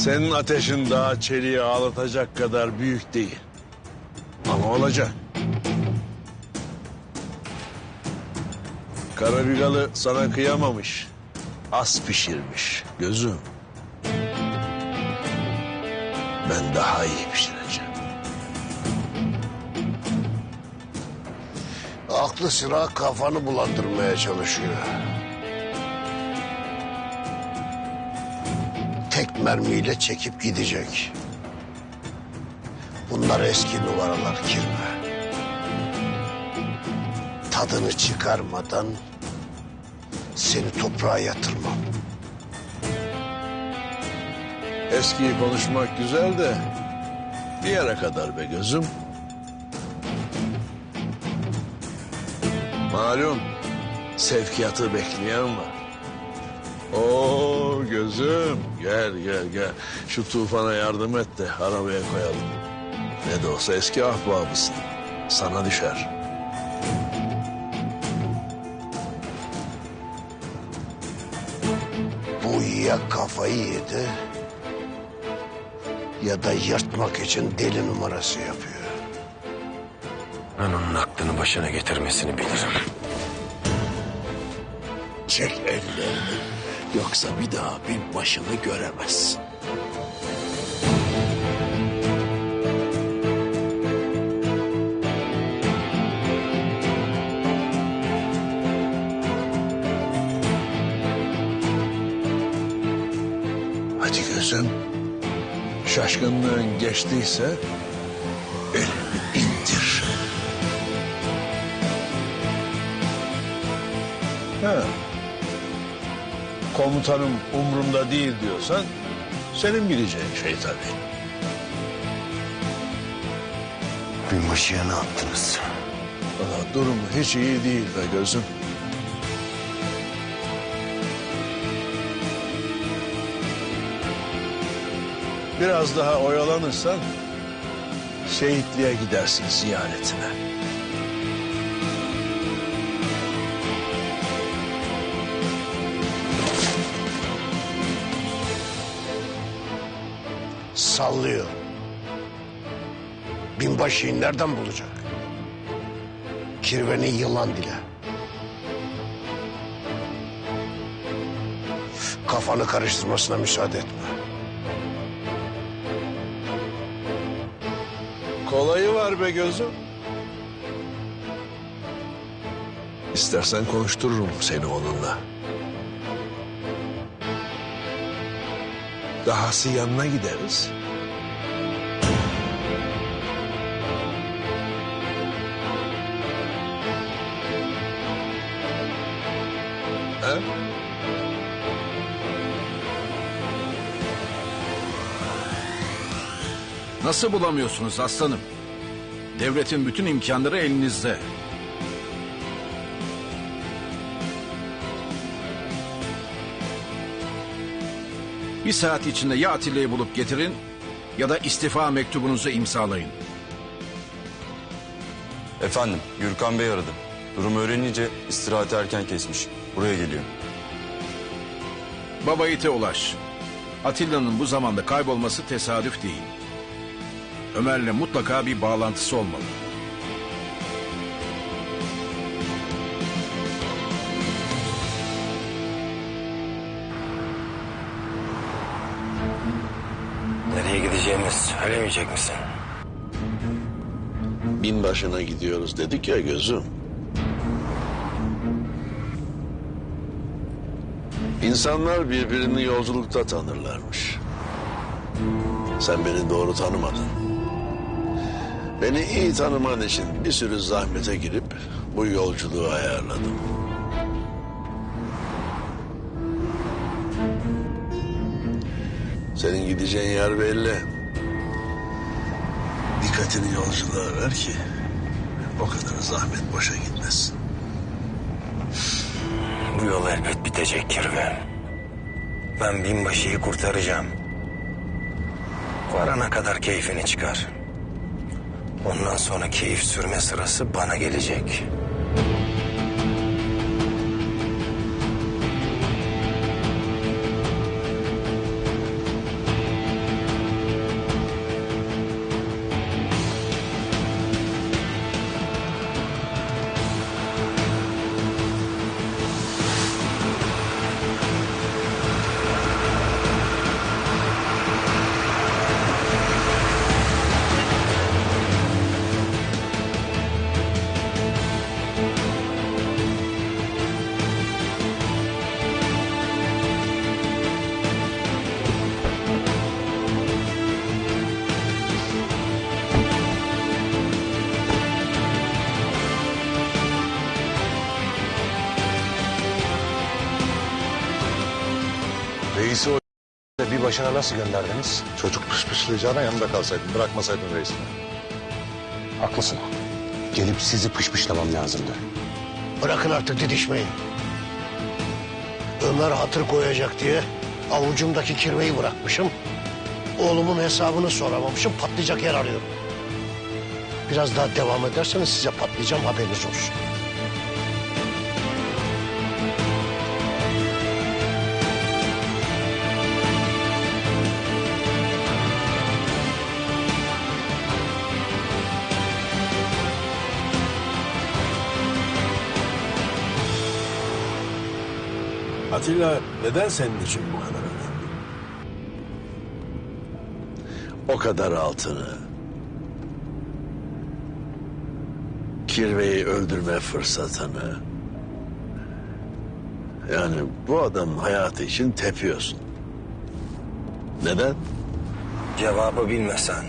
Senin ateşin daha çeliği ağlatacak kadar büyük değil. Ama olacak. Karabigalı sana kıyamamış. Az pişirmiş gözüm. Ben daha iyi pişireceğim. Aklı sıra kafanı bulandırmaya çalışıyor. Tek mermiyle çekip gidecek. Bunlar eski numaralar kirme. Tadını çıkarmadan seni toprağa yatırmam. Eskiyi konuşmak güzel de bir yere kadar be gözüm. Malum sevkiyatı bekleyen var. Oo gözüm gel gel gel. Şu tufana yardım et de arabaya koyalım. Ne de olsa eski ahbabısın. Sana düşer. Bu ya kafayı yedi ya da yırtmak için deli numarası yapıyor. Ben onun aklını başına getirmesini bilirim. Çek ellerini. Yoksa bir daha bin başını göremezsin. Hadi gözüm. Şaşkınlığın geçtiyse elini indir. Ha. Komutanım umurumda değil diyorsan senin bileceğin şey tabii. Binbaşıya ne yaptınız? Valla durumu hiç iyi değil be gözüm. Biraz daha oyalanırsan şehitliğe gidersin ziyaretine. Sallıyor. Binbaşıyı nereden bulacak? Kirveni yılan dile. Kafanı karıştırmasına müsaade etme. Kolayı var be gözüm. İstersen konuştururum seni onunla. Dahası yanına gideriz. He? Nasıl bulamıyorsunuz aslanım? Devletin bütün imkanları elinizde. Bir saat içinde ya Atilla'yı bulup getirin ya da istifa mektubunuzu imzalayın. Efendim, Gürkan Bey aradı. Durumu öğrenince istirahati erken kesmiş. Buraya geliyor. Baba ite ulaş. Atilla'nın bu zamanda kaybolması tesadüf değil. Ömer'le mutlaka bir bağlantısı olmalı. Söylemeyecek misin? Binbaşına gidiyoruz dedik ya gözüm. İnsanlar birbirini yolculukta tanırlarmış. Sen beni doğru tanımadın. Beni iyi tanıman için bir sürü zahmete girip bu yolculuğu ayarladım. Senin gideceğin yer belli. Dikkatini yolculuğa ver ki o kadar zahmet boşa gitmesin. Bu yol elbet bitecek Kirve. Ben binbaşıyı kurtaracağım. Varana kadar keyfini çıkar. Ondan sonra keyif sürme sırası bana gelecek. Kirveyi başına nasıl gönderdiniz? Çocuk pışpışlayacağına yanında kalsaydın, bırakmasaydın reisine. Haklısın. Gelip sizi pışpışlamam lazımdı. Bırakın artık didişmeyi. Ömer hatır koyacak diye avucumdaki kirveyi bırakmışım. Oğlumun hesabını soramamışım. Patlayacak yer arıyorum. Biraz daha devam ederseniz size patlayacağım haberiniz olsun. Atilla neden senin için bu kadar önemli? O kadar altını, kirveyi öldürme fırsatını, yani bu adamın hayatı için tepiyorsun. Neden? Cevabı bilmesen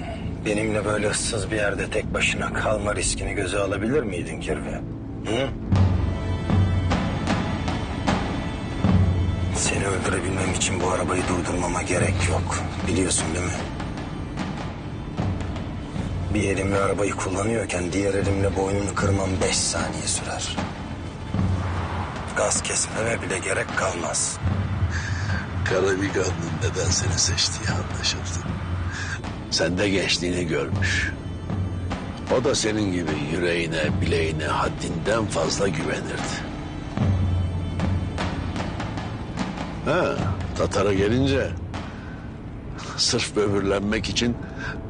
benimle böyle ıssız bir yerde tek başına kalma riskini göze alabilir miydin Kirve? Hı? Seni öldürebilmem için bu arabayı durdurmama gerek yok. Biliyorsun değil mi? Bir elimle arabayı kullanıyorken diğer elimle boynunu kırmam beş saniye sürer. Gaz kesmeme bile gerek kalmaz. Karabiga'nın neden seni seçtiği anlaşıldı. Sen de gençliğini görmüş. O da senin gibi yüreğine, bileğine haddinden fazla güvenirdi. Ha, Tatar'a gelince sırf böbürlenmek için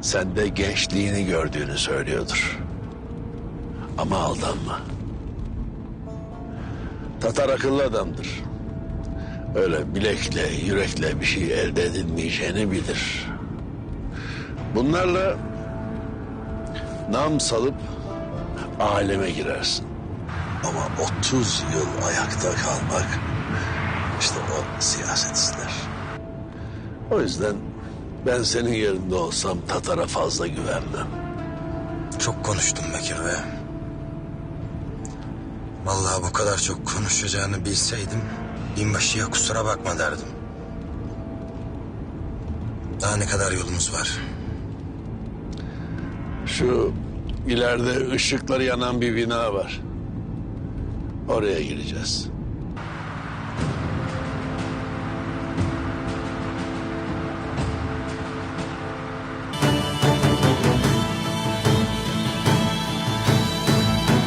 sende gençliğini gördüğünü söylüyordur. Ama aldanma. Tatar akıllı adamdır. Öyle bilekle, yürekle bir şey elde edilmeyeceğini bilir. Bunlarla nam salıp aleme girersin. Ama 30 yıl ayakta kalmak işte o siyaset ister. O yüzden ben senin yerinde olsam Tatar'a fazla güvenmem. Çok konuştum Bekir be. Vallahi bu kadar çok konuşacağını bilseydim binbaşıya kusura bakma derdim. Daha ne kadar yolumuz var? Şu ileride ışıkları yanan bir bina var. Oraya gireceğiz.